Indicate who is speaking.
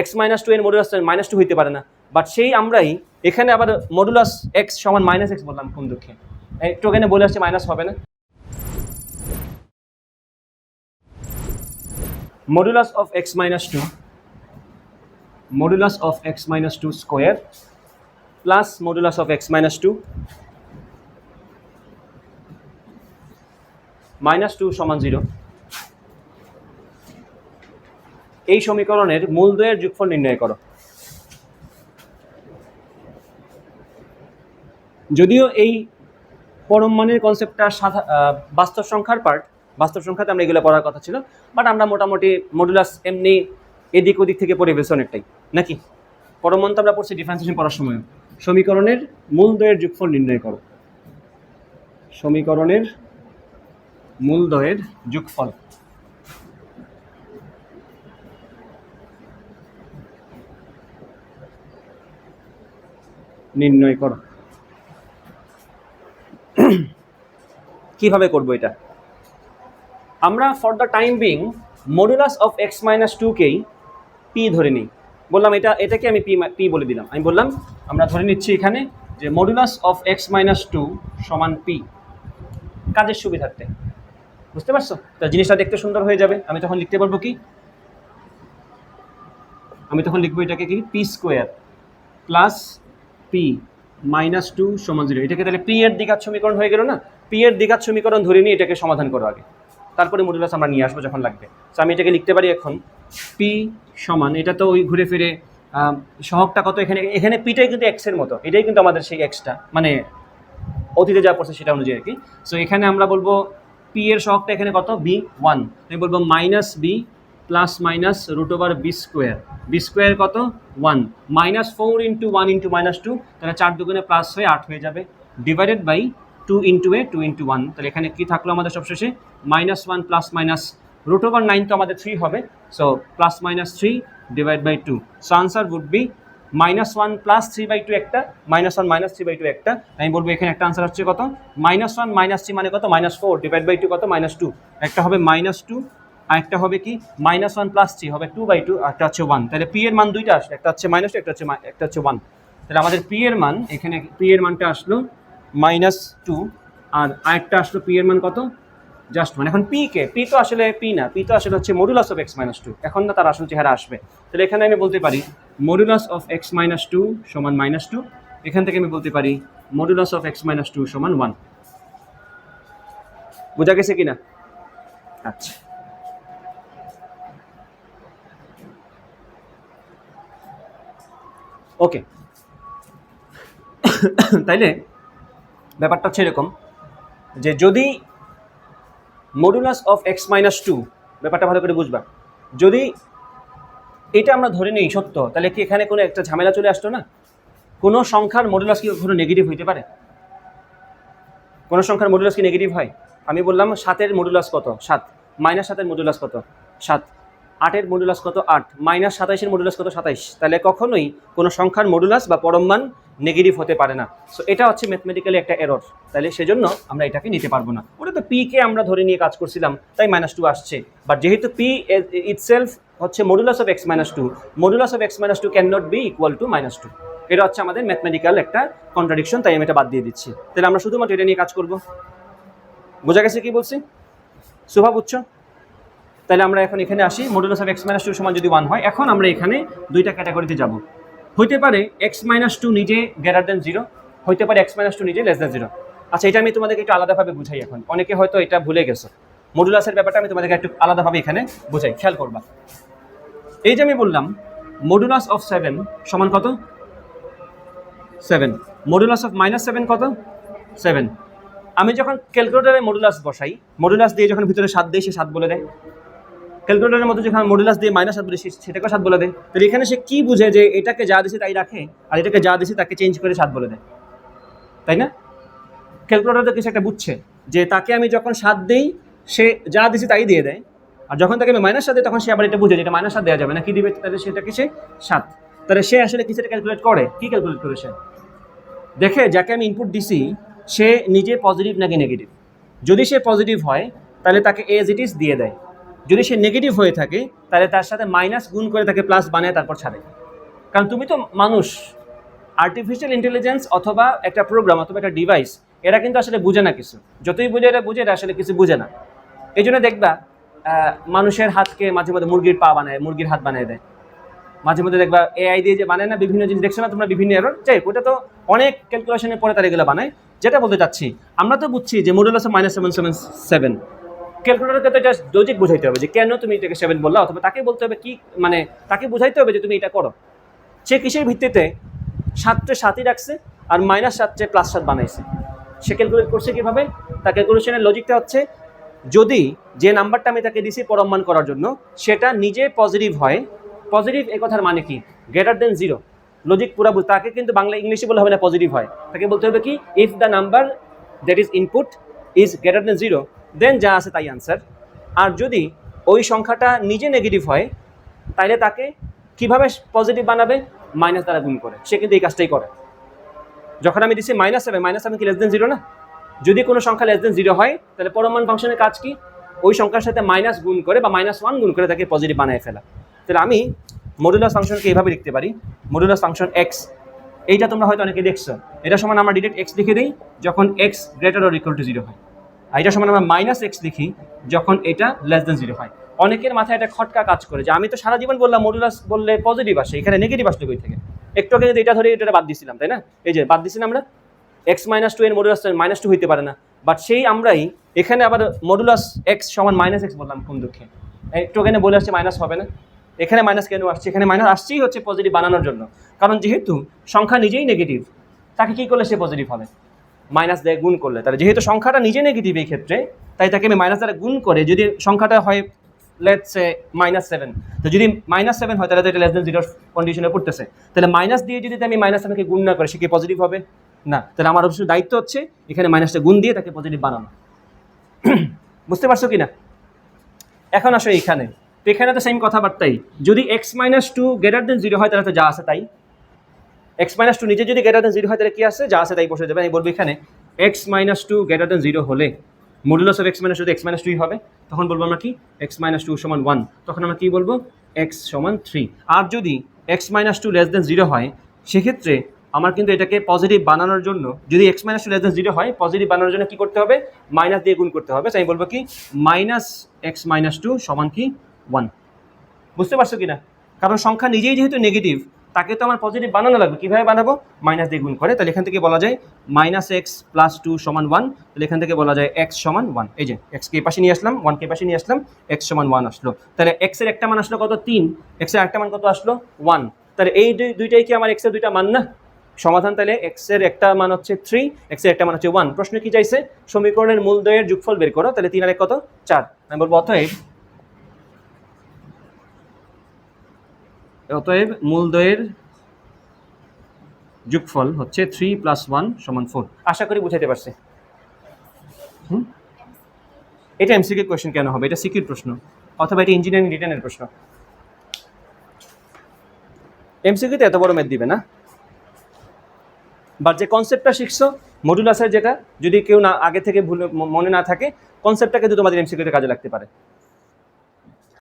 Speaker 1: X minus two এর modulus minus two হইতে পারে না। বাট সেই আমরাই এখানে আবার মডুলাস এক্স সমান মাইনাস এক্স বললাম কোন দুঃখে। একটু এখানে বলে আসছে মাইনাস হবে না। Modulus of x minus two modulus of x minus two square plus modulus of x minus two minus two সমান জিরো এই সমীকরণের মূল মূলদ্বয়ের যোগফল নির্ণয় করো। যদিও এই পরম মানের কনসেপ্টটা সাধা বাস্তব সংখ্যার পার্ট বাস্তব সংখ্যাতে আমরা এগুলো পড়ার কথা ছিল বাট আমরা মোটামুটি মডুলাস এমনি এদিক ওদিক থেকে পড়ে বেশ অনেকটাই নাকি? পরম মান তো আমরা পড়ছি ডিফারেন্সিয়েশন পড়ার সময়। সমীকরণের মূল মূলদ্বয়ের যোগফল নির্ণয় করো। সমীকরণের মূলদ্বয়ের যোগফল। নির্ণয় করো। কীভাবে করব এটা? আমরা for the time being modulus of x minus টুকেই P ধরে নিই। বললাম এটা, এটাকে আমি পি পি বলে দিলাম। আমি বললাম, আমরা ধরে নিচ্ছি এখানে যে modulus of x minus two সমান পি কাজের সুবিধার্থে। বুঝতে পারছ? তা জিনিসটা দেখতে সুন্দর হয়ে যাবে। আমি তখন লিখতে পারব কি? আমি তখন লিখব এটাকে কি? P square plus P minus two সমান জিরো এটাকে তাহলে পি এর দ্বিঘাত সমীকরণ হয়ে গেল না? পি এর দ্বিঘাত সমীকরণ ধরে নিয়ে এটাকে সমাধান করো আগে। তারপরে মডুলাস আমরা নিয়ে আসব যখন লাগবে। তো আমি এটাকে লিখতে পারি এখন পি সমান এটা তো ওই ঘুরে ফিরে আহ, সহগটা কত এখানে? এখানে পিটাই কিন্তু এক্সের মতো। এটাই কিন্তু আমাদের সেই এক্সটা মানে অতীতে যা পড়ছে সেটা অনুযায়ী আর কি। সো এখানে আমরা বলব পি এর সহগটা এখানে কত? বি ওয়ান আমি বলব minus B plus minus root over B square B square কত? One minus four into one into minus two তাহলে চার দুগুণে প্লাস হয়ে আট হয়ে যাবে। Divided by two into A two into one তাহলে এখানে কি থাকল আমাদের সবশেষে? Minus one plus minus root over nine তো আমাদের থ্রি হবে। So plus minus three divide by two so answer would be minus one plus three by two একটা minus one minus three by two একটা। আমি বলব এখানে একটা answer হচ্ছে কত? মাইনাস ওয়ান মাইনাস থ্রি মানে কত? Minus four divide by two কত? মাইনাস টু একটা হবে মাইনাস টু আর একটা হবে কি? মাইনাস ওয়ান প্লাস থ্রি হবে টু বাই টু একটা হচ্ছে ওয়ান তাহলে পি এর মান দুইটা আসলো, একটা হচ্ছে মাইনাস একটা হচ্ছে একটা হচ্ছে ওয়ান তাহলে আমাদের পি এর মান, এখানে পি এর মানটা আসলো মাইনাস টু আর আরেকটা আসলো পি এর মান কত? জাস্ট মানে এখন পি কে? পি তো আসলে পি না পি তো আসলে হচ্ছে modulus of x minus two এখন না তার আসল চেহারা আসবে। তাহলে এখানে আমি বলতে পারি modulus of x minus two সমান মাইনাস টু এখান থেকে আমি বলতে পারি modulus of x minus two সমান ওয়ান বোঝা গেছে কিনা? আচ্ছা। ওকে তাইলে ব্যাপারটা হচ্ছে এরকম যে যদি modulus of x minus two ব্যাপারটা ভালো করে বুঝবা। যদি এটা আমরা ধরে নিই সত্য, তাহলে কি এখানে কোনো একটা ঝামেলা চলে আসতো না? কোনো সংখ্যার মডুলাস কি কখনো নেগেটিভ হইতে পারে? কোনো সংখ্যার মডুলাস কি নেগেটিভ হয়? আমি বললাম সাতের মডুলাস কত? সাত। মাইনাস সাতের মডুলাস কত? সাত। আটের মডুলাস কত আট? মাইনাস সাতাইশের মডুলাস কত সাতাইশ? তাহলে কখনোই কোনো সংখ্যার মডুলাস বা পরম মান নেগেটিভ হতে পারে না। সো এটা হচ্ছে ম্যাথমেটিক্যালি একটা এরর তাহলে সেজন্য আমরা এটাকে নিতে পারব না। ওটা তো পি কে আমরা ধরে নিয়ে কাজ করছিলাম, তাই মাইনাস টু আসছে। বাট যেহেতু পি ইটসেলফ হচ্ছে modulus of x minus two modulus of x minus two can not be equal to minus two এটা হচ্ছে আমাদের ম্যাথমেটিক্যাল একটা কন্ট্রাডিকশন তাই আমি এটা বাদ দিয়ে দিচ্ছি। তাহলে আমরা শুধুমাত্র এটা নিয়ে কাজ করব। বোঝা গেছে কি বলছি? শুভা, বুঝছ? তাহলে আমরা এখন এখানে আসি। Modulus of x minus two সমান যদি ওয়ান হয়, এখন আমরা এখানে দুইটা ক্যাটাগরিতে যাব। হইতে পারে এক্স মাইনাস টু নিজে গ্রেটার দেন জিরো হইতে পারে এক্স মাইনাস টু নিজে লেস দেন জিরো আচ্ছা এটা আমি তোমাদেরকে একটু আলাদাভাবে বুঝাই এখন। অনেকে হয়তো এটা ভুলে গেছো। মডুলাসের ব্যাপারটা আমি তোমাদেরকে একটু আলাদাভাবে এখানে বুঝাই, খেয়াল করবা। এই যে আমি বললাম মডুলাস অফ সেভেন সমান কত? Seven modulus of minus seven কত? সেভেন আমি যখন ক্যালকুলেটারে মডুলাস বসাই মডুলাস দিয়ে যখন ভিতরে সাত দিই সে সাত বলে দেয়। ক্যালকুলেটারের মধ্যে যেখানে মডুলাস দিয়ে মাইনাস সাত বলে, সে- সেটাকেও সাত বলে দেয়। তাহলে এখানে সে কি বুঝে যে এটাকে যা দিছে তাই রাখে, আর এটাকে যা দিছে তাকে চেঞ্জ করে সাত বলে দেয়? তাই না? ক্যালকুলেটার তো কিছু একটা বুঝছে যে তাকে আমি যখন সাত দিই, সে যা দিছে তাই দিয়ে দেয়। আর যখন তাকে আমি মাইনাস সাত দিই, তখন সে আবার এটা বুঝে যে এটা মাইনাস সাত দেওয়া যাবে। না কি দিবে? তাহলে সেটাকে সে? সাত। তাহলে সে আসলে কিছুটা ক্যালকুলেট করে? কি ক্যালকুলেট করে সে? দেখে যাকে আমি ইনপুট দিছি, সে নিজে পজিটিভ নাকি নেগেটিভ যদি সে পজিটিভ হয়, তাহলে তাকে এজ ইট ইজ দিয়ে দেয়। যদি সে নেগেটিভ হয়ে থাকে, তাহলে তার সাথে মাইনাস গুণ করে তাকে প্লাস বানায়, তারপর ছাড়ে। কারণ তুমি তো মানুষ। আর্টিফিশিয়াল ইন্টেলিজেন্স অথবা একটা প্রোগ্রাম অথবা একটা ডিভাইস এরা কিন্তু আসলে বুঝে না কিছু। যতই বুঝে এরা বুঝে, এরা আসলে কিছু বুঝে না। এই জন্য দেখবা মানুষের হাতকে মাঝে মধ্যে মুরগির পা বানায়, মুরগির হাত বানিয়ে দেয়। মাঝে মধ্যে দেখবা এআই দিয়ে যে বানায় না বিভিন্ন জিনিস, দেখছ না তোমরা বিভিন্ন এরর যাই ওটা তো অনেক ক্যালকুলেশনের পরে তারা এগুলো বানায়। যেটা বলতে চাচ্ছি, আমরা তো বুঝছি যে মডুল আছে মাইনাস সেভেন সেভেন সেভেন ক্যালকুলেটরকে তো এটা লজিক বোঝাইতে হবে যে কেন তুমি এটাকে সেভেন বললা, অথবা তাকে বলতে হবে কি মানে তাকে বোঝাইতে হবে যে তুমি এটা করো। সে কিসের ভিত্তিতে সাতটে সাতই রাখছে আর মাইনাস সাতটে প্লাস সাত বানাইছে। সে ক্যালকুলেট করছে কীভাবে? তার ক্যালকুলেশনের লজিকটা হচ্ছে, যদি যে নাম্বারটা আমি তাকে দিছি পরমান করার জন্য, সেটা নিজে পজিটিভ হয় পজিটিভ এ কথার মানে কি? গ্রেটার দেন জিরো লজিক পুরা তাকে কিন্তু বাংলা ইংলিশে বলে হবে না পজিটিভ হয়। তাকে বলতে হবে কি if the number that is input is greater than zero then যা আছে তাই আনসার আর যদি ওই সংখ্যাটা নিজে নেগেটিভ হয়, তাইলে তাকে কীভাবে পজিটিভ বানাবে? মাইনাস দ্বারা গুণ করে। সে কিন্তু এই কাজটাই করে। যখন আমি দিচ্ছি মাইনাস সেভেন মাইনাস সেভেন কি লেস দেন জিরো না? যদি কোনো সংখ্যা লেস দেন জিরো হয়, তাহলে পরমান ফাংশনের কাজ কি? ওই সংখ্যার সাথে মাইনাস গুণ করে বা মাইনাস ওয়ান গুণ করে তাকে পজিটিভ বানায় ফেলা। তাহলে আমি মডুলাস ফাংশনকে এইভাবে লিখতে পারি। মডুলাস ফাংশন এক্স এইটা তোমরা হয়তো অনেকে দেখছ। এটা সমান আমরা ডিরেক্ট এক্স লিখে দিই, যখন x greater or equal to zero হয়। আর এটা সমান আমরা মাইনাস এক্স লিখি যখন এটা লেস দেন জিরো হয়। অনেকের মাথায় এটা খটকা কাজ করে যে আমি তো সারা জীবন বললাম মডুলাস বললে পজিটিভ আসে, এখানে নেগেটিভ আসলে কই থেকে? একটু আগে যদি এটা ধরে এটা বাদ দিছিলাম, তাই না? এই যে বাদ দিছিলাম আমরা এক্স মাইনাস টু এর মডুলাস মাইনাস টু হইতে পারে না। বাট সেই আমরাই এখানে আবার মডুলাস এক্স সমান মাইনাস এক্স বললাম কোন দুঃখে। একটু এখানে বলে আসছে মাইনাস হবে না। এখানে মাইনাস কেন আসছে? এখানে মাইনাস আসছেই হচ্ছে পজিটিভ বানানোর জন্য। কারণ যেহেতু সংখ্যা নিজেই নেগেটিভ তাকে কী করলে সে পজিটিভ হবে? মাইনাস দিয়ে গুণ করলে। তাহলে যেহেতু সংখ্যাটা নিজে নেগেটিভ এই ক্ষেত্রে, তাই তাকে আমি মাইনাস দ্বারা গুণ করে যদি সংখ্যাটা হয় লেটস সে মাইনাস সেভেন তো যদি মাইনাস সেভেন হয়, তাহলে তো এটা লেস দেন জিরোর কন্ডিশনে পড়তেছে। তাহলে মাইনাস দিয়ে যদি আমি মাইনাস সেভেনকে গুণ না করে, সে কি পজিটিভ হবে? না। তাহলে আমার অবশ্যই দায়িত্ব হচ্ছে এখানে মাইনাসটা গুণ দিয়ে তাকে পজিটিভ বানানো। বুঝতে পারছ কি না এখন আসো এখানে। তো এখানে তো সেম কথাবার্তাই। যদি x minus two greater than zero হয়, তাহলে তো যা আছে তাই। এক্স মাইনাস টু নিজে যদি গ্রেটার দেন জিরো হয়, তাহলে কি আছে যা আছে তাই বসে যাবে। আমি বলব এখানে x minus two greater than zero হলে modulus of x minus two x minus টুই হবে। তখন বলব আমরা কি? এক্স মাইনাস টু সমান ওয়ান তখন আমরা কি বলব? এক্স সমান থ্রি আর যদি x minus two less than zero হয়, সেক্ষেত্রে আমার কিন্তু এটাকে পজিটিভ বানানোর জন্য যদি x minus two less than zero হয় পজিটিভ বানানোর জন্য কী করতে হবে? মাইনাস দিয়ে গুণ করতে হবে। তাই আমি বলব কি? মাইনাস এক্স মাইনাস টু সমান কি? ওয়ান বুঝতে পারছ কি না কারণ সংখ্যা নিজেই যেহেতু নেগেটিভ তাকে তো আমার পজিটিভ বানানো লাগবে। কীভাবে বানাবো? মাইনাস দিয়ে গুণ করে। তাহলে এখান থেকে বলা যায় মাইনাস এক্স প্লাস টু সমান ওয়ান তাহলে এখান থেকে বলা যায় এক্স সমান ওয়ান এই যে এক্স কে পাশে নিয়ে আসলাম ওয়ান কে পাশে নিয়ে আসলাম এক্স সমান ওয়ান আসলো। তাহলে এক্সের একটা মান আসলো কত? তিন। এক্সের একটা মান কত আসলো? ওয়ান তাহলে এই দুই, দুইটাই কি আমার এক্সের দুইটা মান না? সমাধান তাহলে এক্সের একটা মান হচ্ছে থ্রি এক্সের একটা মান হচ্ছে ওয়ান প্রশ্ন কি চাইছে? সমীকরণের মূলদয়ের যোগফল বের করো। তাহলে তিন আর এক কত? চার। আমি বলব অতএব অতএব মূলদয়ের যোগফল হচ্ছে থ্রি প্লাস ওয়ান সমান ফোর আশা করি বুঝাইতে পারছে। হুম? এটা এমসিকিউ কোয়েশ্চেন কেন হবে? এটা সিকিউর প্রশ্ন অথবা এটা ইঞ্জিনিয়ারিং রিটার্নের প্রশ্ন। এমসিকিউতে এত বড় ম্যাথ দিবে না। বাট যে কনসেপ্টটা শিখছো মডুলাসের যেটা যদি কেউ না আগে থেকে ভুলে মনে না থাকে কনসেপ্টটা কিন্তু তোমাদের এমসিকিউতে কাজে লাগতে পারে।